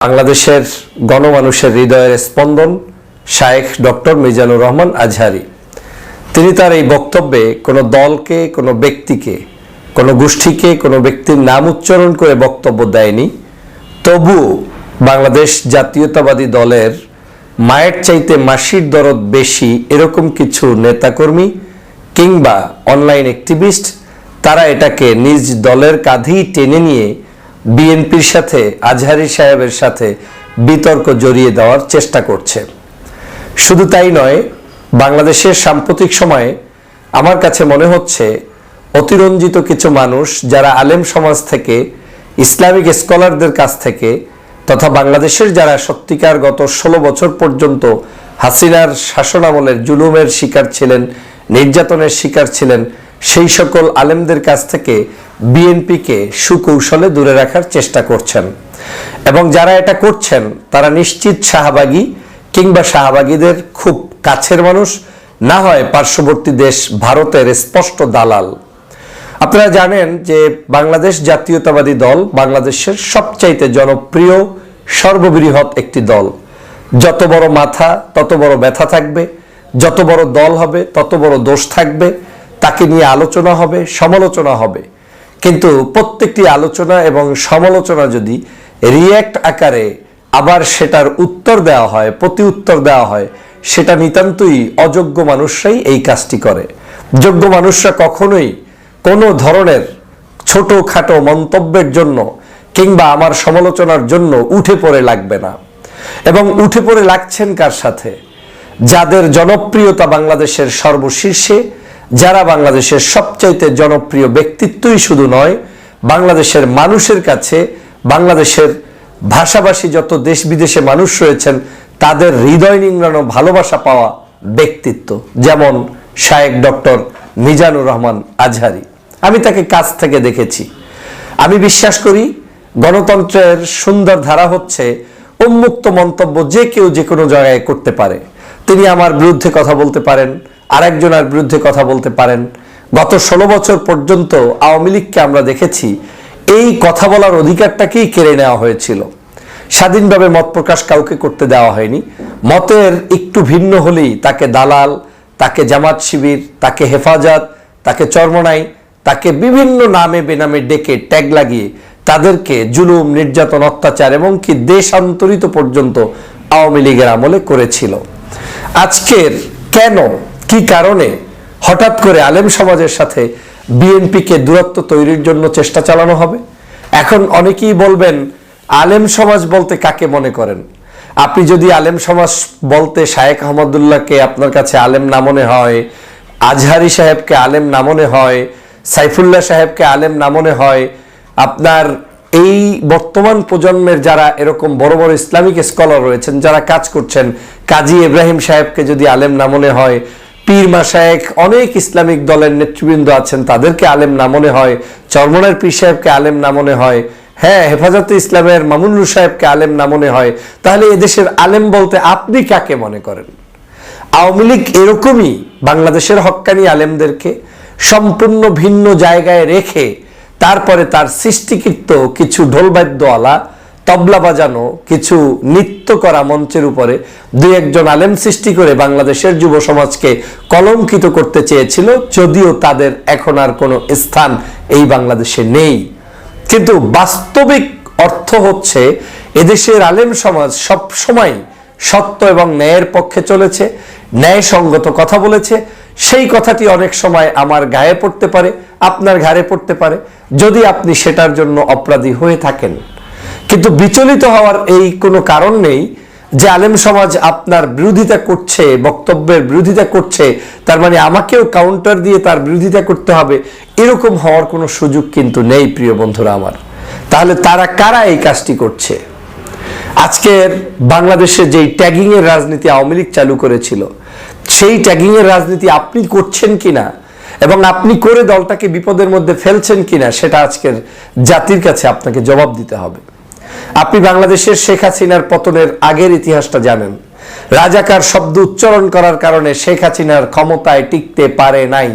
বাংলাদেশের গণমানুষের হৃদয়ের স্পন্দন শায়েখ ডক্টর মিজানুর রহমান আজহারি। তিনি তার এই বক্তব্যে কোনো দলকে, কোনো ব্যক্তিকে, কোনো গোষ্ঠীকে, কোনো ব্যক্তির নাম উচ্চারণ করে বক্তব্য দেয়নি। তবুও বাংলাদেশ জাতীয়তাবাদী দলের মায়ের চাইতে মাসির দরদ বেশি এরকম কিছু নেতাকর্মী কিংবা অনলাইন অ্যাক্টিভিস্ট, তারা এটাকে নিজ দলের কাঁধেই টেনে নিয়ে বিএনপির সাথে, আজহারি সাহেবের সাথে বিতর্ক জড়িয়ে দেওয়ার চেষ্টা করছে। শুধু তাই নয়, বাংলাদেশের সাম্প্রতিক সময়ে আমার কাছে মনে হচ্ছে, অতিরঞ্জিত কিছু মানুষ যারা আলেম সমাজ থেকে, ইসলামিক স্কলারদের কাছ থেকে, তথা বাংলাদেশের যারা সত্যিকার গত ষোলো বছর পর্যন্ত হাসিনার শাসনামলের জুলুমের শিকার ছিলেন, নির্যাতনের শিকার ছিলেন সেই সকল আলেমদের কাছ থেকে বিএনপিকে সুকৌশলে দূরে রাখার চেষ্টা করছেন। এবং যারা এটা করছেন, তারা নিশ্চিত শাহবাগী কিংবা শাহবাগীদের খুব কাছের মানুষ, না হয় পার্শ্ববর্তী দেশ ভারতের স্পষ্ট দালাল। আপনারা জানেন যে বাংলাদেশ জাতীয়তাবাদী দল বাংলাদেশের সবচাইতে জনপ্রিয়, সর্ববৃহৎ একটি দল। যত বড় মাথা, তত বড় ব্যথা থাকবে, যত বড় দল হবে, তত বড় দোষ থাকবে। তাকে নিয়ে আলোচনা হবে, সমালোচনা হবে। কিন্তু প্রত্যেকটি আলোচনা এবং সমালোচনা যদি রিয়্যাক্ট আকারে আবার সেটার উত্তর দেওয়া হয় প্রতি উত্তর দেওয়া হয়, সেটা নিতান্তই অযোগ্য মানুষরাই এই কাজটি করে। যোগ্য মানুষরা কখনোই কোনো ধরনের ছোটোখাটো মন্তব্যের জন্য কিংবা আমার সমালোচনার জন্য উঠে পড়ে লাগবে না। এবং উঠে পড়ে লাগছেন কার সাথে? যাদের জনপ্রিয়তা বাংলাদেশের সর্বশীর্ষে যারা বাংলাদেশের সবচাইতে জনপ্রিয় ব্যক্তিত্বই শুধু নয়, বাংলাদেশের মানুষের কাছে, বাংলাদেশের ভাষাভাষী যত দেশ বিদেশে মানুষ রয়েছেন, তাদের হৃদয় নিংড়ানো ভালোবাসা পাওয়া ব্যক্তিত্ব, যেমন শায়েক ডক্টর মিজানুর রহমান আজহারি। আমি তাকে কাছ থেকে দেখেছি। আমি বিশ্বাস করি, গণতন্ত্রের সুন্দর ধারা হচ্ছে উন্মুক্ত মন্তব্য যে কেউ যে কোনো জায়গায় করতে পারে। তিনি আমার বিরুদ্ধে কথা বলতে পারেন আরেকজনের বিরুদ্ধে কথা বলতে পারেন। গত ষোলো বছর পর্যন্ত আওয়ামী লীগকে আমরা দেখেছি, এই কথা বলার অধিকারটাকেই কেড়ে নেওয়া হয়েছিল। স্বাধীনভাবে মত প্রকাশ কাউকে করতে দেওয়া হয়নি। মতের একটু ভিন্ন হলেই তাকে দালাল, তাকে জামাত শিবির, তাকে হেফাজত, তাকে চর্মনাই, তাকে বিভিন্ন নামে বেনামে ডেকে ট্যাগ লাগিয়ে তাদেরকে জুলুম, নির্যাতন, অত্যাচার এবং কি দেশান্তরিত পর্যন্ত আওয়ামী লীগের আমলে করেছিল। আজকের কেন কি কারণে হঠাৎ করে আলেম সমাজের সাথে বিএনপিকে দূরত্ব তৈরির জন্য চেষ্টা চালানো হবে? এখন অনেকেই বলবেন, আলেম সমাজ বলতে কাকে মনে করেন? আপনি যদি আলেম সমাজ বলতে শায়েখ আহমদুল্লাহকে আপনার কাছে আলেম না মনে হয়, আজহারি সাহেবকে আলেম না মনে হয়, সাইফুল্লাহ সাহেবকে আলেম না মনে হয়, আপনার এই বর্তমান প্রজন্মের যারা এরকম বড় বড় ইসলামিক স্কলার রয়েছেন, যারা কাজ করছেন, কাজী ইব্রাহিম সাহেবকে যদি আলেম না মনে হয় পীর মাসায়েক অনেক ইসলামিক দলের নেতৃবৃন্দ আছেন, তাদেরকে আলেম না মনে হয়, চরমনের পীর সাহেবকে আলেম না মনে হয় হ্যাঁ হেফাজতে ইসলামের মামুনুর সাহেবকে আলেম না মনে হয়, তাহলে এদেশের আলেম বলতে আপনি কাকে মনে করেন? আওয়ামী লীগ এরকমই বাংলাদেশের হক্কানি আলেমদেরকে সম্পূর্ণ ভিন্ন জায়গায় রেখে তারপরে তার সৃষ্টিকৃত কিছু ঢোলবাদ্যওয়ালা তবলা বাজানো, কিছু নৃত্য করা মঞ্চের উপরে দুই একজন আলেম সৃষ্টি করে বাংলাদেশের যুব সমাজকে কলঙ্কিত করতে চেয়েছিল, যদিও তাদের এখন আর কোনো স্থান এই বাংলাদেশে নেই। কিন্তু বাস্তবিক অর্থ হচ্ছে, এদেশের আলেম সমাজ সব সময় সত্য এবং ন্যায়ের পক্ষে চলেছে, ন্যায়সঙ্গত কথা বলেছে। সেই কথাটি অনেক সময় আমার গায়ে পড়তে পারে, আপনার ঘাড়ে পড়তে পারে, যদি আপনি সেটার জন্য অপরাধী হয়ে থাকেন। কিন্তু বিচলিত হওয়ার এই কোনো কারণ নেই যে আলেম সমাজ আপনার বিরোধিতা করছে, বক্তব্যের বিরোধিতা করছে, তার মানে আমাকেও কাউন্টার দিয়ে তার বিরোধিতা করতে হবে, এরকম হওয়ার কোনো সুযোগ কিন্তু নেই প্রিয় বন্ধুরা আমার। তাহলে তারা কারা এই কাজটি করছে? আজকের বাংলাদেশে যেই ট্যাগিং এর রাজনীতি আওয়ামী লীগ চালু করেছিল, সেই ট্যাগিং এর রাজনীতি আপনি করছেন কিনা এবং আপনি করে দলটাকে বিপদের মধ্যে ফেলছেন কিনা, সেটা আজকের জাতির কাছে আপনাকে জবাব দিতে হবে। আপনি বাংলাদেশের শেখ হাসিনার পতনের আগের ইতিহাসটা জানেন। রাজাকার শব্দ উচ্চারণ করার কারণে শেখ হাসিনার ক্ষমতায় টিকতে পারে নাই।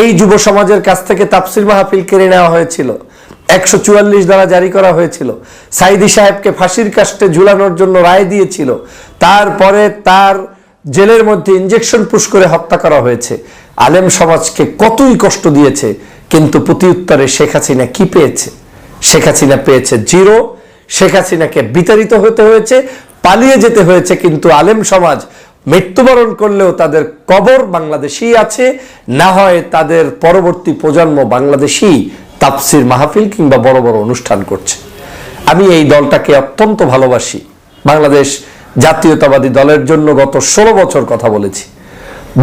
এই যুব সমাজের কাছ থেকে তাফসির মাহফিল কেড়ে নেওয়া হয়েছিল। একশো চুয়াল্লিশ দ্বারা জারি করা হয়েছিল। সাইদি সাহেবকে ফাঁসির কাস্টে ঝুলানোর জন্য রায় দিয়েছিল। তারপরে তার জেলের মধ্যে ইঞ্জেকশন পুশ করে হত্যা করা হয়েছে। আলেম সমাজকে কতই কষ্ট দিয়েছে, কিন্তু প্রতি উত্তরে শেখ হাসিনা কি পেয়েছে? শেখ হাসিনা পেয়েছে জিরো শেখ হাসিনাকে বিতাড়িত হতে হয়েছে, পালিয়ে যেতে হয়েছে, কিন্তু আলেম সমাজ মৃত্যুবরণ করলেও তাদের কবর বাংলাদেশি আছে, না হয় তাদের পরবর্তী প্রজন্ম বাংলাদেশি তাপসির মাহফিল কিংবা বড় বড় অনুষ্ঠান করছে। আমি এই দলটাকে অত্যন্ত ভালোবাসি। বাংলাদেশ জাতীয়তাবাদী দলের জন্য গত ষোলো বছর কথা বলেছি।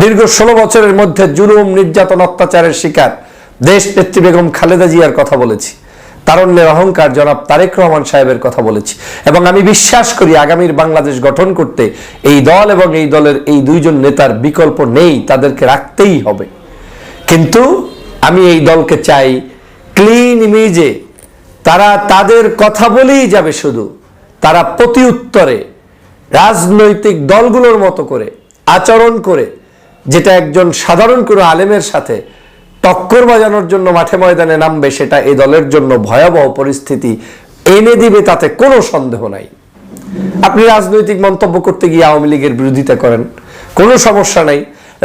দীর্ঘ ষোলো বছরের মধ্যে জুলুম, নির্যাতন, অত্যাচারের শিকার দেশ নেত্রী বেগম খালেদা জিয়ার কথা বলেছি। তারণ্যের অহংকার জনাব তারেক রহমান সাহেবের কথা বলেছি। এবং আমি বিশ্বাস করি আগামীর বাংলাদেশ গঠন করতে এই দল এবং এই দলের এই দুইজন নেতার বিকল্প নেই, তাদেরকে রাখতেই হবে। কিন্তু আমি এই দলকে চাই ক্লিন ইমেজে তারা তাদের কথা বলেই যাবে শুধু। তারা প্রতি উত্তরে রাজনৈতিক দলগুলোর মতো করে, আচরণ করে, যেটা একজন সাধারণ কোনো আলেমের সাথে টক্কর বাজানোর জন্য মাঠে ময়দানে নামবে সেটা এ দলের জন্য ভয়াবহ পরিস্থিতি। এনে দিবে তাতে কোনো সন্দেহ নাই। আপনি রাজনৈতিক মন্তব্য করতে গিয়ে আওয়ামী লীগের বিরোধিতা করেন, কোনো সমস্যা নাই।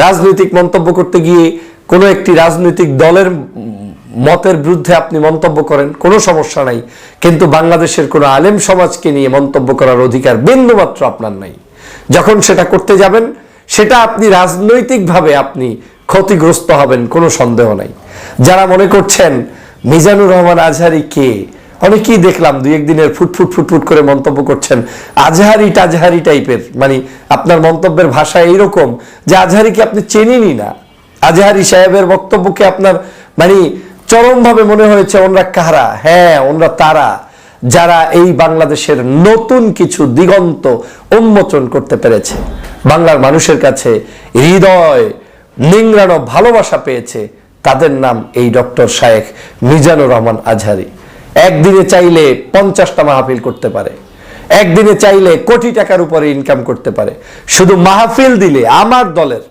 রাজনৈতিক মন্তব্য করতে গিয়ে কোনো একটি রাজনৈতিক দলের মতের বিরুদ্ধে আপনি মন্তব্য করেন, কোনো সমস্যা নাই। কিন্তু বাংলাদেশের কোনো আলেম সমাজকে নিয়ে মন্তব্য করার অধিকার বিন্দুমাত্র আপনার নাই। যখন সেটা করতে যাবেন, সেটা আপনি রাজনৈতিকভাবে আপনি ক্ষতিগ্রস্ত হবেন, কোনো সন্দেহ নাই। যারা মনে করছেন মিজানুর রহমান আজহারি কে, অনেকেই দেখলাম দুই একদিনের ফুটফুট ফুটফুট করে মন্তব্য করছেন, আজহারি টাজহারি টাইপের মানে আপনার মন্তব্যের ভাষা এইরকম যে আজহারিকে আপনি চেনেনই না। আজহারি সাহেবের বক্তব্যকে আপনার মানে চরমভাবে মনে হয়েছে ওনরা কারা? হ্যাঁ ওনরা তারা। যারা এই বাংলাদেশের নতুন কিছু দিগন্ত উন্মোচন করতে পেরেছে। বাংলার মানুষের কাছে হৃদয় নিংড়ানো ভালোবাসা পেয়েছে তাদের নাম এই ডক্টর শায়েখ মিজানুর রহমান আজহারি। একদিনে চাইলে পঞ্চাশটা মাহফিল করতে পারে। একদিনে চাইলে কোটি টাকার উপরে ইনকাম করতে পারে। শুধু মাহফিল দিলে আমার দলের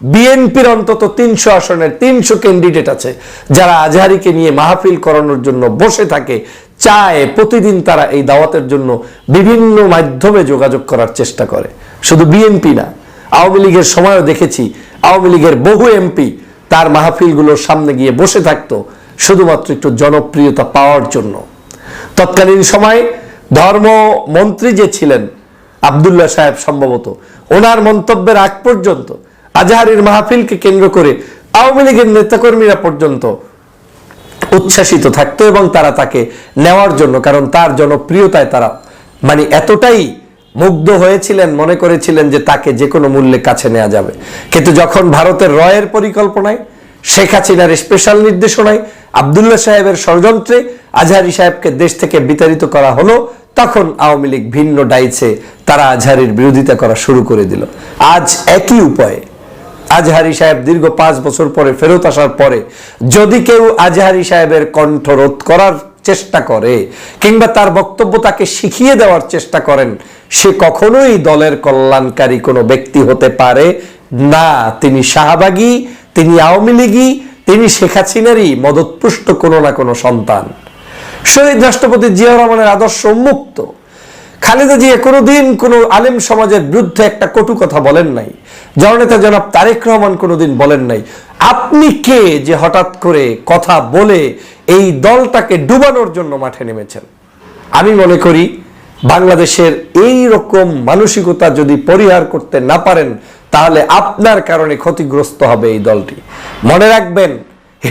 বিএনপির অন্তত তিনশো আসনের তিনশো ক্যান্ডিডেট আছে, যারা আজহারিকে নিয়ে মাহফিল করানোর জন্য বসে থাকে, চায়, প্রতিদিন তারা এই দাওয়াতের জন্য বিভিন্ন মাধ্যমে যোগাযোগ করার চেষ্টা করে। শুধু বিএনপি না, আওয়ামী লীগের সময়ও দেখেছি আওয়ামী লীগের বহু এমপি তার মাহফিলগুলোর সামনে গিয়ে বসে থাকতো, শুধুমাত্র একটু জনপ্রিয়তা পাওয়ার জন্য। তৎকালীন সময় ধর্মমন্ত্রী যে ছিলেন, আবদুল্লাহ সাহেব সম্ভবত, ওনার মন্তব্যের আগ পর্যন্ত আজহারের মাহফিলকে কেন্দ্র করে আওয়ামী লীগের নেতাকর্মীরা পর্যন্ত উচ্ছ্বাসিত থাকতো এবং তারা তাকে নেওয়ার জন্য, কারণ তার জনপ্রিয়তায় তারা মানে এতটাই মুগ্ধ হয়েছিলেন, মনে করেছিলেন যে তাকে যে কোনো মূল্যে কাছে নেওয়া যাবে। কিন্তু যখন ভারতের রয়ের পরিকল্পনায়, শেখ হাসিনার স্পেশাল নির্দেশনায় আবদুল্লাহ সাহেবের ষড়যন্ত্রে আজহারি সাহেবকে দেশ থেকে বিতাড়িত করা হলো, তখন আওয়ামী লীগ ভিন্ন ডাইছে, তারা আজহারির বিরোধিতা করা শুরু করে দিল। আজ একই উপায়ে আজহারি সাহেব দীর্ঘ পাঁচ বছর পরে ফেরত আসার পরে, যদি কেউ আজহারি সাহেবের কণ্ঠ রোধ করার চেষ্টা করে, কিংবা তার বক্তব্য তাকে শিখিয়ে দেওয়ার চেষ্টা করেন সে কখনোই দলের কল্যাণকারী কোনো ব্যক্তি হতে পারে না। তিনি শাহবাগী, তিনি আওয়ামী লীগই তিনি শেখ হাসিনারই মদতপুষ্ট কোনো না কোনো সন্তান। শহীদ রাষ্ট্রপতি জিয়া রহমানের আদর্শ উন্মুক্ত। খালেদা জিয়া কোনোদিন কোনো আলেম সমাজের বিরুদ্ধে একটা কটু কথা বলেন নাই। জননেতা জনাব তারেক রহমান কোনোদিন বলেন নাই। আপনি কে যে হঠাৎ করে কথা বলে এই দলটাকে ডুবানোর জন্য মাঠে নেমেছেন? আমি মনে করি বাংলাদেশের এই রকম মানসিকতা যদি পরিহার করতে না পারেন, তাহলে আপনার কারণে ক্ষতিগ্রস্ত হবে এই দলটি। মনে রাখবেন,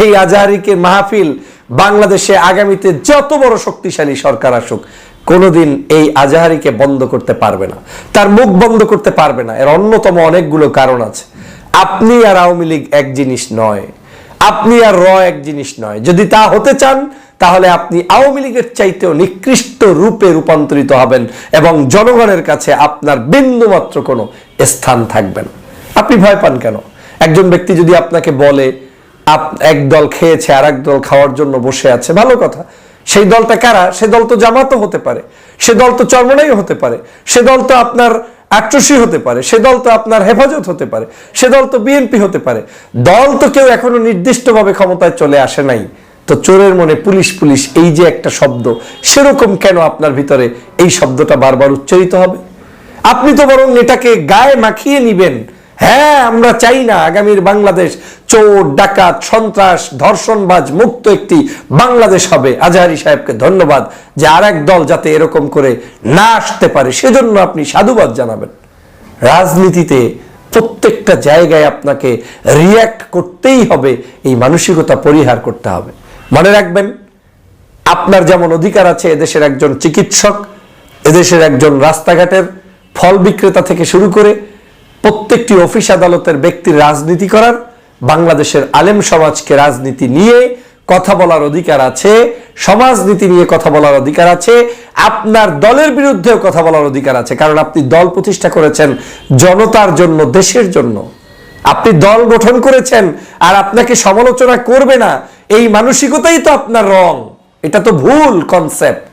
এই আজাহারিকে মাহফিল বাংলাদেশে আগামীতে যত বড় শক্তিশালী সরকার আসুক, কোনোদিন এই আজাহারিকে বন্ধ করতে পারবে না। তার মুখ বন্ধ করতে পারবে না। এর অন্যতম অনেকগুলো কারণ আছে। আপনি আর আওয়ামী লীগ এক জিনিস নয়। আপনি আর র এক জিনিস নয়। যদি তা হতে চান তাহলে আপনি আওয়ামী লীগের চাইতেও নিকৃষ্ট রূপে রূপান্তরিত হবেন এবং জনগণের কাছে আপনার বিন্দুমাত্র কোনো স্থান থাকবে না। আপনি ভয় পান কেন? একজন ব্যক্তি যদি আপনাকে বলে, আপ- এক দল খেয়েছে আর এক দল খাওয়ার জন্য বসে আছে। ভালো কথা। সেই দলটা কারা? সে দল তো জামাতও হতে পারে। সে দল তো চরমনাই হতে পারে। সে দল তো আপনার আট্রসি হতে পারে। সে দল তো আপনার হেফাজত হতে পারে। সে দল তো বিএনপি হতে পারে। দল তো কেউ এখনও নির্দিষ্টভাবে ক্ষমতায় চলে আসে নাই। তো চোরের মনে পুলিশ পুলিশ এই যে একটা শব্দ, সেরকম কেন আপনার ভিতরে এই শব্দটা বারবার উচ্চারিত হবে? আপনি তো বরং এটাকে গায়ে মাখিয়ে নিবেন। হ্যাঁ আমরা চাই না আগামীর বাংলাদেশ চোর, ডাকাত, সন্ত্রাস, ধর্ষণবাজ, মুক্ত একটি বাংলাদেশ হবে। আজহারি সাহেবকে ধন্যবাদ যে আর দল যাতে এরকম করে না আসতে পারে, সেজন্য আপনি সাধুবাদ জানাবেন। রাজনীতিতে প্রত্যেকটা জায়গায় আপনাকে রিয়্যাক্ট করতেই হবে, এই মানসিকতা পরিহার করতে হবে। মনে রাখবেন, আপনার যেমন অধিকার আছে, এদেশের একজন চিকিৎসক, এদেশের একজন রাস্তাঘাটের ফল বিক্রেতা থেকে শুরু করে প্রত্যেকটি অফিস আদালতের ব্যক্তির রাজনীতি করার, বাংলাদেশের আলেম সমাজকে রাজনীতি নিয়ে কথা বলার অধিকার আছে, সমাজনীতি নিয়ে কথা বলার অধিকার আছে, আপনার দলের বিরুদ্ধেও কথা বলার অধিকার আছে। কারণ আপনি দল প্রতিষ্ঠা করেছেন জনতার জন্য, দেশের জন্য। আপনি দল গঠন করেছেন আর আপনাকে সমালোচনা করবে না। এই মানসিকতাই তো আপনার রং। এটা তো ভুল কনসেপ্ট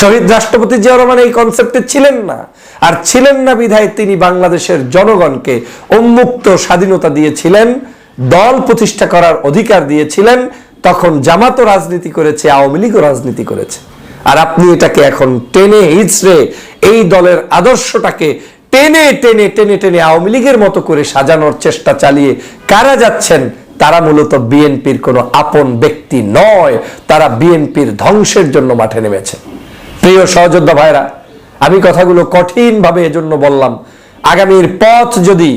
শহীদ রাষ্ট্রপতি জিয়া রহমান এই কনসেপ্টে ছিলেন না। আর ছিলেন না বিধায় তিনি বাংলাদেশের জনগণকে উন্মুক্ত স্বাধীনতা দিয়েছিলেন, দল প্রতিষ্ঠা করার অধিকার দিয়েছিলেন, তখন জামাতও রাজনীতি করেছে, আওয়ামী লীগও রাজনীতি করেছে। আর আপনি এটাকে এখন টেনে হিচড়ে এই দলের আদর্শটাকে টেনে টেনে টেনে টেনে আওয়ামী লীগের মতো করে সাজানোর চেষ্টা চালিয়ে কারা যাচ্ছেন তারা মূলত বিএনপির কোনো আপন ব্যক্তি নয়, তারা বিএনপির ধ্বংসের জন্য মাঠে নেমেছে। প্রিয় সহযোদ্ধা ভাইরা, আমি কথাগুলো কঠিনভাবে এজন্য বললাম, আগামীর পথ যদি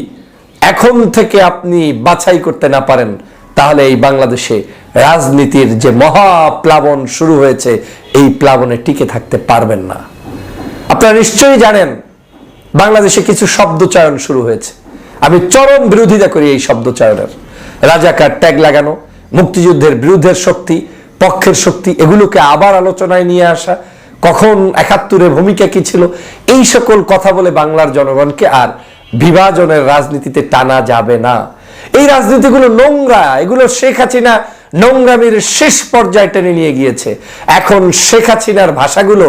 এখন থেকে আপনি বাছাই করতে না পারেন, তাহলে এই বাংলাদেশে রাজনীতির যে মহাপ্লাবন শুরু হয়েছে, এই প্লাবনে টিকে থাকতে পারবেন না। আপনারা নিশ্চয়ই জানেন, বাংলাদেশে কিছু শব্দ চয়ন শুরু হয়েছে। আমি চরম বিরোধিতা করি এই শব্দ চয়নের রাজাকার ট্যাগ লাগানো, মুক্তিযুদ্ধের বিরুদ্ধের শক্তি, পক্ষের শক্তি, এগুলোকে আবার আলোচনায় নিয়ে আসা, কখন একাত্তরের ভূমিকা কি ছিল, এই সকল কথা বলে বাংলার জনগণকে আর বিভাজনের রাজনীতিতে টানা যাবে না। এই রাজনীতিগুলো নোংরা, এগুলো শেখ হাসিনা নোংরামির শেষ পর্যায়ে টেনে নিয়ে গিয়েছে। এখন শেখ হাসিনার ভাষাগুলো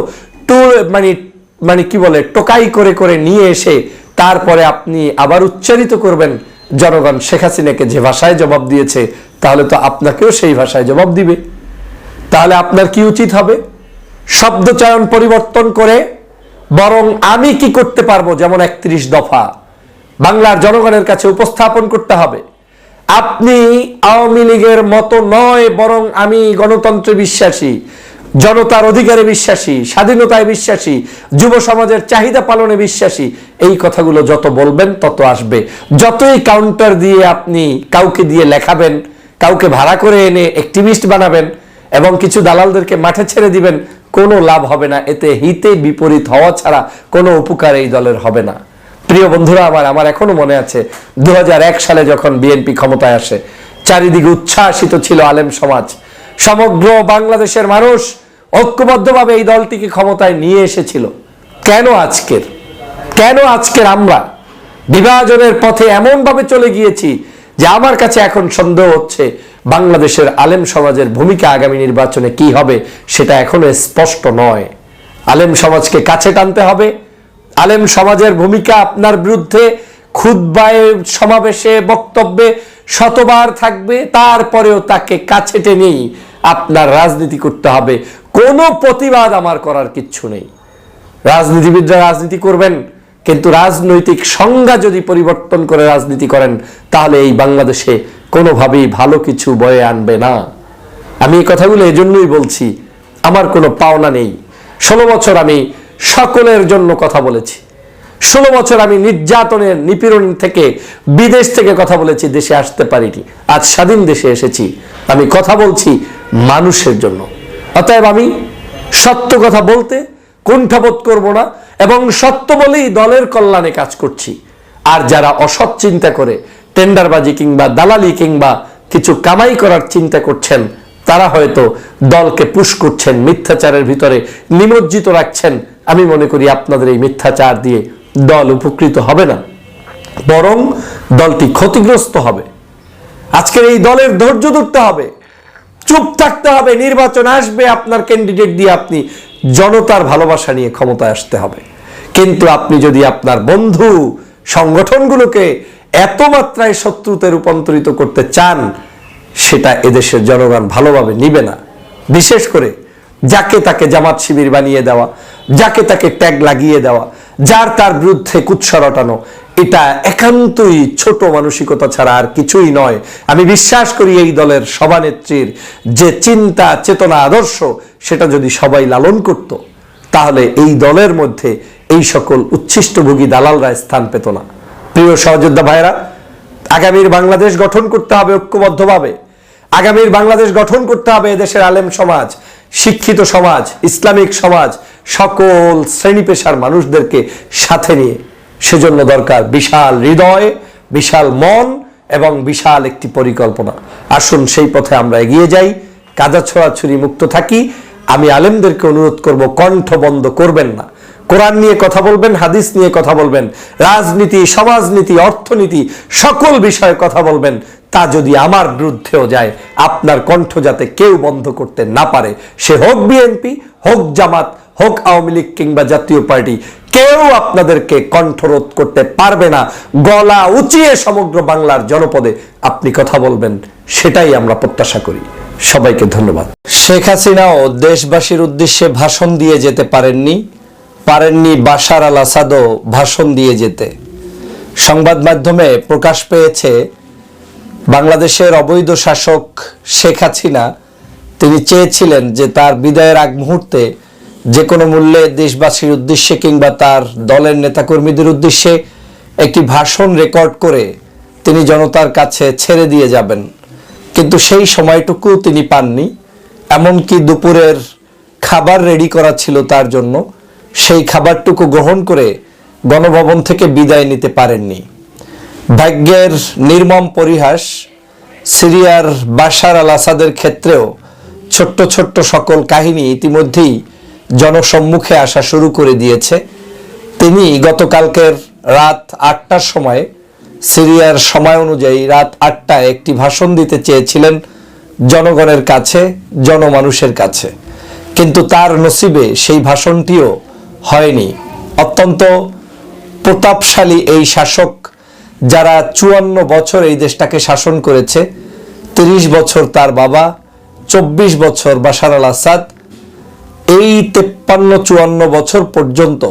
টু মানে মানে কি বলে, টোকাই করে করে নিয়ে এসে তারপরে আপনি আবার উচ্চারিত করবেন জনগণ শেখ হাসিনাকে যে ভাষায় জবাব দিয়েছে, তাহলে তো আপনাকেও সেই ভাষায় জবাব দিবে। তাহলে আপনার কি উচিত হবে? শব্দ চয়ন পরিবর্তন করে বরং আমি কি করতে পারব? যেমন একত্রিশ দফা। বাংলার জনগণের কাছে উপস্থাপন করতে হবে। আপনি আওয়ামী লীগের মতো নয়, বরং আমি গণতন্ত্রে বিশ্বাসী। জনতার অধিকারে বিশ্বাসী, স্বাধীনতায় বিশ্বাসী, যুব সমাজের চাহিদা পালনে বিশ্বাসী, এই কথাগুলো যত বলবেন তত আসবে। যতই কাউন্টার দিয়ে আপনি কাউকে দিয়ে লেখাবেন, কাউকে ভাড়া করে এনে অ্যাক্টিভিস্ট বানাবেন এবং কিছু দালালদেরকে মাঠে ছেড়ে দিবেন, কোনো লাভ হবে না। এতে হিতে বিপরীত হওয়া ছাড়া কোনো উপকার এই দলের হবে না। প্রিয় বন্ধুরা, আমার আমার এখনও মনে আছে দু হাজার এক সালে যখন বিএনপি ক্ষমতায় আসে, চারিদিকে উচ্ছ্বাসিত ছিল আলেম সমাজ। সমগ্র বাংলাদেশের মানুষ ঐক্যবদ্ধভাবে এই দলটিকে ক্ষমতায় নিয়ে এসেছিল। কেন আজকের? কেন আজকের আমরা? বিভাজনের পথে এমনভাবে চলে গিয়েছি যে আমার কাছে এখন সন্দেহ হচ্ছে বাংলাদেশের আলেম সমাজের ভূমিকা আগামী নির্বাচনে কি হবে সেটা এখনও স্পষ্ট নয়। আলেম সমাজকে কাছে টানতে হবে। আলেম সমাজের ভূমিকা আপনার বিরুদ্ধে খুদ্বায় সমাবেশে বক্তব্যে শতবার থাকবে, তারপরেও তাকে কাছে টেনেই আপনার রাজনীতি করতে হবে। কোনো প্রতিবাদ আমার করার কিচ্ছু নেই। রাজনীতিবিদরা রাজনীতি করবেন, কিন্তু রাজনৈতিক সংজ্ঞা যদি পরিবর্তন করে রাজনীতি করেন, তাহলে এই বাংলাদেশে কোনোভাবেই ভালো কিছু বয়ে আনবে না। আমি এই কথাগুলো এজন্যই বলছি, আমার কোনো পাওনা নেই। ষোলো বছর আমি সকলের জন্য কথা বলেছি। ষোলো বছর আমি নির্যাতনের নিপীড়ন থেকে বিদেশ থেকে কথা বলেছি, দেশে আসতে পারিনি। আজ স্বাধীন দেশে এসেছি। আমি কথা বলছি মানুষের জন্য। অতএব আমি সত্য কথা বলতে কুণ্ঠাবোধ করব না এবং সত্য বলেই দলের কল্যাণে কাজ করছি। আর যারা অসৎ চিন্তা করে, টেন্ডারবাজি কিংবা দালালি কিংবা কিছু কামাই করার চিন্তা করছেন, তারা হয়তো দলকে পুশ করছেন, মিথ্যাচারের ভিতরে নিমজ্জিত রাখছেন। আমি মনে করি আপনাদের এই মিথ্যাচার দিয়ে দল উপকৃত হবে না। বরং দলটি ক্ষতিগ্রস্ত হবে। আজকের এই দলের ধৈর্য ধরতে হবে। চুপ থাকতে হবে, নির্বাচন আসবে, আপনার ক্যান্ডিডেট দিয়ে আপনি জনতার ভালোবাসা নিয়ে ক্ষমতায় আসতে হবে। কিন্তু আপনি যদি আপনার বন্ধু সংগঠনগুলোকে এত মাত্রায় শত্রুতে রূপান্তরিত করতে চান, সেটা এদেশের জনগণ ভালোভাবে নিবে না। বিশেষ করে যাকে তাকে জামাত শিবির বানিয়ে দেওয়া, যাকে তাকে ট্যাগ লাগিয়ে দেওয়া, যার তার বিরুদ্ধে কুৎসা রটানো এটা একান্তই ছোট মানসিকতা ছাড়া আর কিছুই নয়। আমি বিশ্বাস করি এই দলের সভানেত্রীর যে চিন্তা, চেতনা, আদর্শ, সেটা যদি সবাই লালন করত, তাহলে এই দলের মধ্যে এই সকল উচ্ছিষ্টভোগী দালালরা স্থান পেত না। প্রিয় সহযোদ্ধা ভাইরা আগামীর বাংলাদেশ গঠন করতে হবে ঐক্যবদ্ধভাবে। আগামীর বাংলাদেশ গঠন করতে হবে দেশের আলেম সমাজ, শিক্ষিত সমাজ, ইসলামিক সমাজ, সকল শ্রেণি পেশার মানুষদেরকে সাথে নিয়ে। সেজন্য দরকার বিশাল হৃদয়, বিশাল মন এবং বিশাল একটি পরিকল্পনা। আসুন সেই পথে আমরা এগিয়ে যাই, কাদা ছড়াছড়ি মুক্ত থাকি। আমি আলেমদেরকে অনুরোধ করব, কণ্ঠ বন্ধ করবেন না। কোরআন নিয়ে কথা বলবেন, হাদিস নিয়ে কথা বলবেন, রাজনীতি, সমাজনীতি, অর্থনীতি, সকল বিষয়ে কথা বলবেন, তা যদি আমার বিরুদ্ধেও যায়, আপনার কণ্ঠ যাতে কেউ বন্ধ করতে না পারে। সে হোক বিএনপি, হোক জামাত হোক আওয়ামী লীগ কিংবা জাতীয় পার্টি, কেউ আপনাদেরকে কণ্ঠরোধ করতে পারবে না। গলা উঁচিয়ে সমগ্র বাংলার জনপদে আপনি কথা বলবেন, সেটাই আমরা প্রত্যাশা করি। সবাইকে ধন্যবাদ। শেখ হাসিনাও দেশবাসীর উদ্দেশ্যে ভাষণ দিয়ে যেতে পারেননি পারেননি বাশার আল আসাদও ভাষণ দিয়ে যেতে। সংবাদ মাধ্যমে প্রকাশ পেয়েছে, বাংলাদেশের অবৈধ শাসক শেখ হাসিনা, তিনি চেয়েছিলেন যে তার বিদায়ের আগ মুহূর্তে যে কোনো মূল্যে দেশবাসীর উদ্দেশ্যে কিংবা তার দলের নেতাকর্মীদের উদ্দেশ্যে একটি ভাষণ রেকর্ড করে তিনি জনতার কাছে ছেড়ে দিয়ে যাবেন। কিন্তু সেই সময়টুকু তিনি পাননি। এমনকি দুপুরের খাবার রেডি করা ছিল তার জন্য। সেই খাবারটুকু গ্রহণ করে গণভবন থেকে বিদায় নিতে পারেননি। ভাগ্যের নির্মম পরিহাস সিরিয়ার বাশার আল আসাদের ক্ষেত্রেও ছোট্ট ছোট্ট সকল কাহিনী ইতিমধ্যেই জনসম্মুখে আসা শুরু করে দিয়েছে। তিনি গতকালকের রাত আটটার সময় সিরিয়ার সময় অনুযায়ী রাত আটটায় একটি ভাষণ দিতে চেয়েছিলেন জনগণের কাছে, জনমানুষের কাছে। কিন্তু তার নসিবে সেই ভাষণটিও হয়নি। অত্যন্ত প্রতাপশালী এই শাসক যারা চুয়ান্ন বছর এই দেশটাকে শাসন করেছে, তিরিশ বছর তার বাবা, চব্বিশ বছর বাশার আল আসাদ এই তেপ্পান্ন চুয়ান্ন বছর পর্যন্ত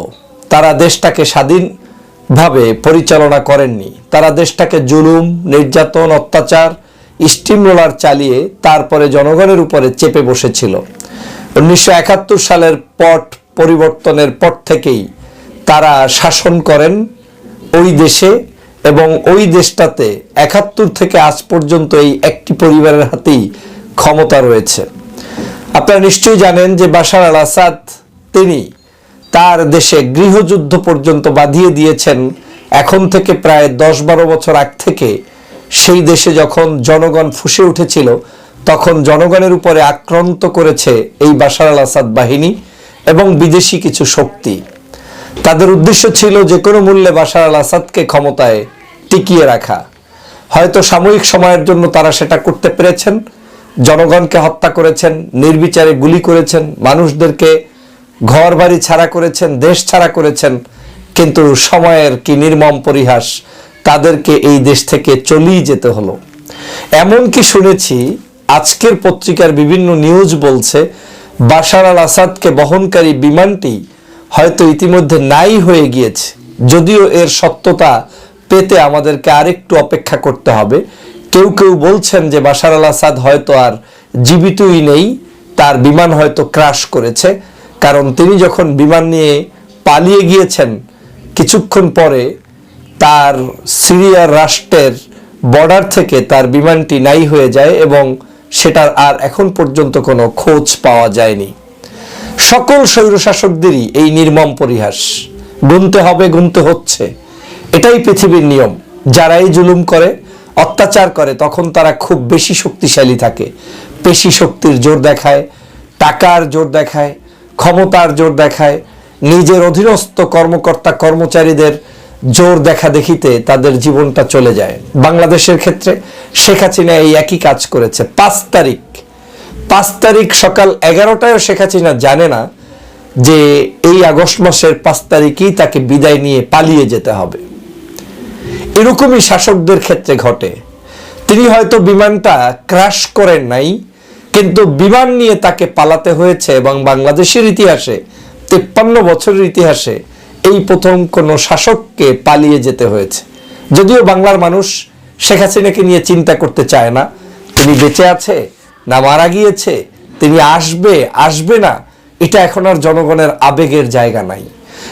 তারা দেশটাকে স্বাধীনভাবে পরিচালনা করেননি। তারা দেশটাকে জুলুম, নির্যাতন, অত্যাচার স্টিম রোলার চালিয়ে তারপরে জনগণের উপরে চেপে বসেছিল। উনিশশো একাত্তর সালের পট পরিবর্তনের পর থেকেই তারা শাসন করেন ওই দেশে এবং ওই দেশটাতে একাত্তর থেকে আজ পর্যন্ত এই একটি পরিবারের হাতেই ক্ষমতা রয়েছে। আপনারা নিশ্চয়ই জানেন যে বাশার আল আসাদ তিনি তার দেশে গৃহযুদ্ধ পর্যন্ত বাঁধিয়ে দিয়েছেন। এখন থেকে প্রায় দশ বারো বছর আগ থেকে সেই দেশে যখন জনগণ ফুসে উঠেছিল, তখন জনগণের উপরে আক্রান্ত করেছে এই বাশার আল আসাদ বাহিনী এবং বিদেশি কিছু শক্তি। তাদের উদ্দেশ্য ছিল যে কোনো মূল্যে বাশার আল আসাদকে ক্ষমতায় টিকিয়ে রাখা। হয়তো সাময়িক সময়ের জন্য তারা সেটা করতে পেরেছেন জনগণকে হত্যা করেছেন, নির্বিচারে গুলি করেছেন, মানুষদেরকে ঘর বাড়ি ছাড়া করেছেন, দেশ ছাড়া করেছেন, কিন্তু সময়ের কি নির্মম পরিহাস, তাদেরকে এই দেশ থেকে চলেই যেতে হলো। এমন কি শুনেছি, আজকের পত্রিকার বিভিন্ন নিউজ বলছে, বাশার আল আসাদকে বহনকারী বিমানটি হয়তো ইতিমধ্যে নাই হয়ে গিয়েছে। যদিও এর সত্যতা পেতে আমাদেরকে আরেকটু অপেক্ষা করতে হবে। কেউ কেউ বলছেন যে বাশার আল আসাদ হয়তো আর জীবিতই নেই, তার বিমান হয়তো ক্রাশ করেছে। কারণ তিনি যখন বিমান নিয়ে পালিয়ে গিয়েছেন, কিছুক্ষণ পরে তার সিরিয়ার রাষ্ট্রের বর্ডার থেকে তার বিমানটি নাই হয়ে যায় এবং সেটার আর এখন পর্যন্ত কোনো খোঁজ পাওয়া যায়নি। সকল স্বৈরশাসকদেরই এই নির্মম পরিহাস, গুনতে হবে, গুনতে হচ্ছে। এটাই পৃথিবীর নিয়ম। যারাই জুলুম করে অত্যাচার করে, তখন তারা খুব বেশি শক্তিশালী থাকে। পেশি শক্তির জোর দেখায়, টাকার জোর দেখায়, ক্ষমতার জোর দেখায়, নিজের অধীনস্থ কর্মকর্তা, কর্মচারীদের জোর দেখা দেখিতে তাদের জীবনটা চলে যায়। বাংলাদেশের ক্ষেত্রে শেখ হাসিনা এই একই কাজ করেছে। পাঁচ তারিখ পাঁচ তারিখ সকাল এগারোটায়ও শেখ হাসিনা জানে না যে এই আগস্ট মাসের পাঁচ তারিখেই তাকে বিদায় নিয়ে পালিয়ে যেতে হবে। এরকমই শাসকদের ক্ষেত্রে ঘটে। তিনি হয়তো বিমানটা ক্রাশ করেন নাই, কিন্তু বিমান নিয়ে তাকে পালাতে হয়েছে এবং বাংলাদেশের ইতিহাসে, তেপ্পান্ন বছরের ইতিহাসে এই প্রথম কোনো শাসককে পালিয়ে যেতে হয়েছে। যদিও বাংলার মানুষ শেখ হাসিনাকে নিয়ে চিন্তা করতে চায় না, তিনি বেঁচে আছে না মারা গিয়েছে, তিনি আসবে আসবে না, এটা এখন আর জনগণের আবেগের জায়গা নাই।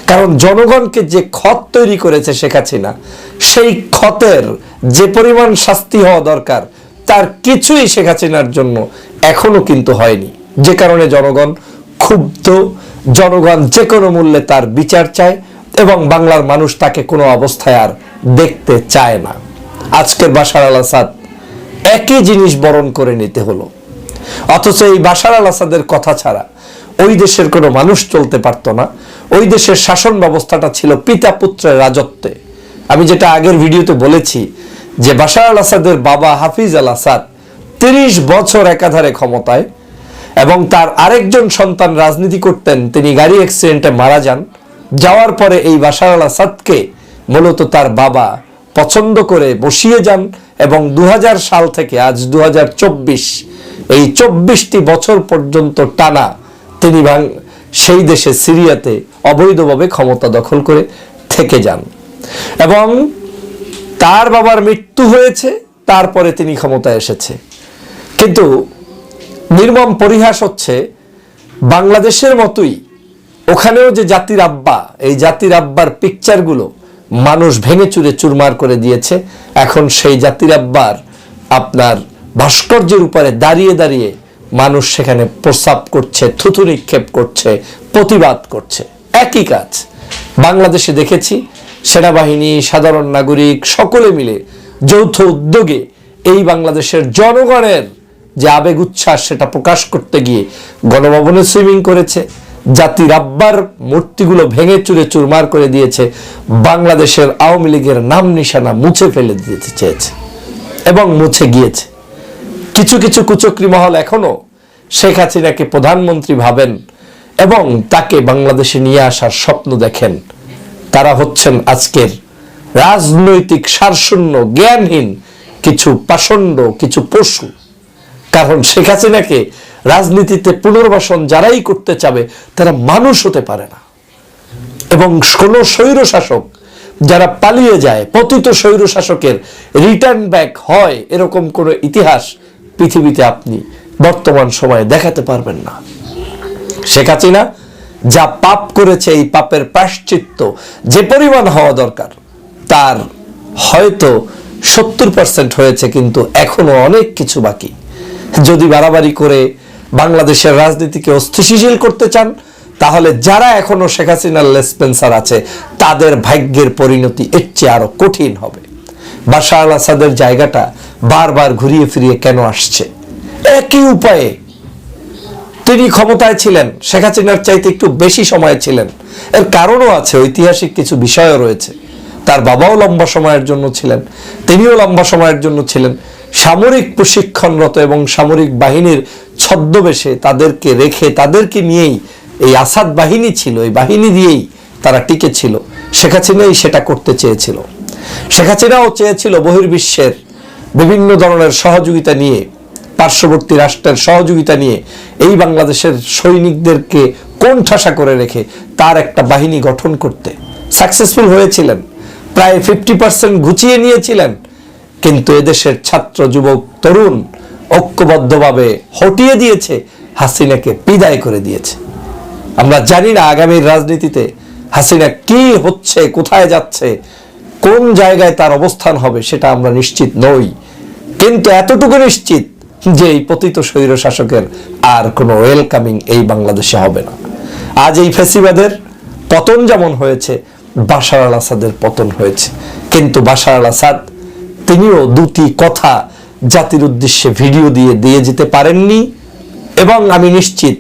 কারণ জনগণকে যে ক্ষত তৈরি করেছে শেখ হাসিনা, সেই ক্ষতের যে পরিমাণ শাস্তি হওয়া দরকার, তার কিছুই শেখ হাসিনার জন্য এখনও কিন্তু হয়নি। যে কারণে জনগণ ক্ষুব্ধ, জনগণ যে কোনো মূল্যে তার বিচার চায় এবং বাংলার মানুষ তাকে কোনো অবস্থায় আর দেখতে চায় না। আজকের বাশার আল আসাদ একই জিনিস বরণ করে নিতে হলো। অথচ এই বাশার আল আসাদের কথা ছাড়া ওই দেশের কোনো মানুষ চলতে পারতো না। ওই দেশের শাসন ব্যবস্থাটা ছিল পিতা পুত্রের রাজত্বে। আমি যেটা আগের ভিডিওতে বলেছি যে বাশার আল আসাদের বাবা হাফিজ আল আসাদ তিরিশ বছর একাধারে ক্ষমতায় এবং তার আরেকজন সন্তান রাজনীতি করতেন, তিনি গাড়ি অ্যাক্সিডেন্টে মারা যান। যাওয়ার পরে এই বাশার আল আসাদকে মূলত তার বাবা পছন্দ করে বসিয়ে যান এবং দু হাজার সাল থেকে আজ দু হাজার চব্বিশ এই চব্বিশটি বছর পর্যন্ত টানা তিনি বাং- সেই দেশে সিরিয়াতে অবৈধভাবে ক্ষমতা দখল করে থেকে যান। এবং তার বাবার মৃত্যু হয়েছে, তারপরে তিনি ক্ষমতায় এসেছে। কিন্তু নির্মম পরিহাস হচ্ছে, বাংলাদেশের মতোই ওখানেও যে জাতির আব্বা, এই জাতির আব্বার পিকচারগুলো মানুষ ভেঙে চুরে চুরমার করে দিয়েছে, এখন সেই জাতির আব্বার আপনার ভাস্কর্যের উপরে দাঁড়িয়ে দাঁড়িয়ে মানুষ সেখানে প্রস্রাব করছে থুতু নিক্ষেপ করছে, প্রতিবাদ করছে। একই কাজ। বাংলাদেশে দেখেছি, সেনাবাহিনী, সাধারণ নাগরিক, সকলে মিলে যৌথ উদ্যোগে এই বাংলাদেশের জনগণের যে আবেগ উচ্ছ্বাস সেটা প্রকাশ করতে গিয়ে গণভবনে সুইমিং করেছে। জাতির আব্বার মূর্তিগুলো ভেঙে চুরে চুরমার করে দিয়েছে। বাংলাদেশের আওয়ামী লীগের নাম নিশানা মুছে ফেলে দিতে চেয়েছে এবং মুছে গিয়েছে। কিছু কিছু কুচক্রি মহল এখনও শেখ হাসিনাকে প্রধানমন্ত্রী ভাবেন এবং তাকে বাংলাদেশে নিয়ে আসার স্বপ্ন দেখেন। তারা হচ্ছেন আজকের রাজনৈতিক সারশূন্য, জ্ঞানহীন কিছু পাষণ্ড, কিছু পশু। কারণ শেখ হাসিনাকে রাজনীতিতে পুনর্বাসন যারাই করতে চাবে, তারা মানুষ হতে পারে না। এবং কোন স্বৈর শাসক যারা পালিয়ে যায়, পতিত স্বৈর শাসকের রিটার্ন ব্যাক হয়, এরকম কোন ইতিহাস পৃথিবীতে আপনি বর্তমান সময়ে দেখাতে পারবেন না। শেখ হাসিনা যা পাপ করেছে এই পাপের প্রাশ্চিত্য যে পরিমাণ হওয়া দরকার, তার হয়তো সত্তর পার্সেন্ট হয়েছে কিন্তু এখনও অনেক কিছু বাকি। যদি বাড়াবাড়ি করে বাংলাদেশের রাজনীতিকে অস্থিতিশীল করতে চান, তাহলে যারা এখনও শেখ হাসিনার লেসপেন্সার আছে, তাদের ভাগ্যের পরিণতি এর চেয়ে আরও কঠিন হবে। বাশার আসাদের জায়গাটা বারবার ঘুরিয়ে ফিরিয়ে কেন আসছে? একই উপায়ে তিনি ক্ষমতায় ছিলেন, শেখ হাসিনার চাইতে একটু বেশি সময় ছিলেন। এর কারণও আছে, ঐতিহাসিক কিছু বিষয়ও রয়েছে। তার বাবাও লম্বা সময়ের জন্য ছিলেন, তিনিও লম্বা সময়ের জন্য ছিলেন। সামরিক প্রশিক্ষণরত এবং সামরিক বাহিনীর ছদ্মবেশে তাদেরকে রেখে, তাদেরকে নিয়েই এই আসাদ বাহিনী ছিল, এই বাহিনী দিয়েই তারা টিকে ছিল। শেখ হাসিনাই সেটা করতে চেয়েছিল। শেখ হাসিনাও চেয়েছিল বহির্বিশ্বের বিভিন্ন ধরনের সহযোগিতা নিয়ে, পার্শ্ববর্তী রাষ্ট্রের সহযোগিতা নিয়ে এই বাংলাদেশের সৈনিকদেরকে কোণঠাসা করে রেখে তার একটা বাহিনী গঠন করতে। সাকসেসফুল হয়েছিলেন, প্রায় ফিফটি পার্সেন্ট গুছিয়ে নিয়েছিলেন, কিন্তু এদেশের ছাত্র যুবক, তরুণ ঐক্যবদ্ধভাবে হটিয়ে দিয়েছে, হাসিনাকে বিদায় করে দিয়েছে। আমরা জানি না আগামীর রাজনীতিতে হাসিনা কি হচ্ছে, কোথায় যাচ্ছে কোন জায়গায় তার অবস্থান হবে সেটা আমরা নিশ্চিত নই। কিন্তু এতটুকু নিশ্চিত যে এই পতিত স্বৈর শাসকের আর কোনো ওয়েলকামিং এই বাংলাদেশে হবে না। আজ এই ফেসিবাদের পতন যেমন হয়েছে, বাশার আল আসাদের পতন হয়েছে। কিন্তু বাশার আল আসাদ তিনিও দুটি কথা জাতির উদ্দেশ্যে ভিডিও দিয়ে দিয়ে যেতে পারেননি এবং আমি নিশ্চিত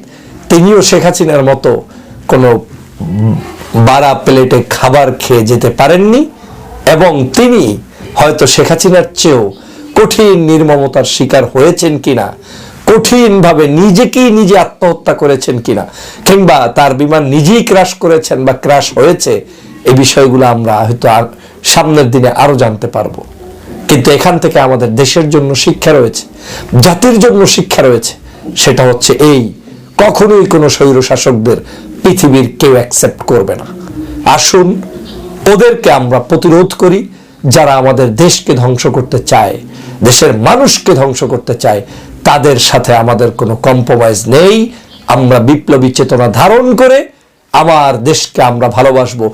তিনিও শেখ হাসিনার মতো কোনো বাড়া প্লেটে খাবার খেয়ে যেতে পারেননি। এবং তিনি হয়তো শেখ হাসিনার চেয়েও কঠিন নির্মমতার শিকার হয়েছেন কিনা, কঠিনভাবে নিজেকেই নিজে আত্মহত্যা করেছেন কিনা, কিংবা তার বিমান নিজেই ক্রাশ করেছেন বা ক্রাশ হয়েছে এই বিষয়গুলো আমরা হয়তো আর সামনের দিনে আরও জানতে পারব। কিন্তু এখান থেকে আমাদের দেশের জন্য শিক্ষা রয়েছে, জাতির জন্য শিক্ষা রয়েছে, সেটা হচ্ছে এই, কখনোই কোনো স্বৈর শাসকদের পৃথিবীর কেউ অ্যাকসেপ্ট করবে না। আসুন ওদেরকে আমরা প্রতিরোধ করি, যারা আমাদের দেশকে ধ্বংস করতে চায়, দেশের মানুষকে ধ্বংস করতে চায়, তাদের সাথে আমাদের কোনো কম্প্রোমাইজ নেই। আমরা বিপ্লবী চেতনা ধারণ করে আমার দেশকে আমরা ভালোবাসবো।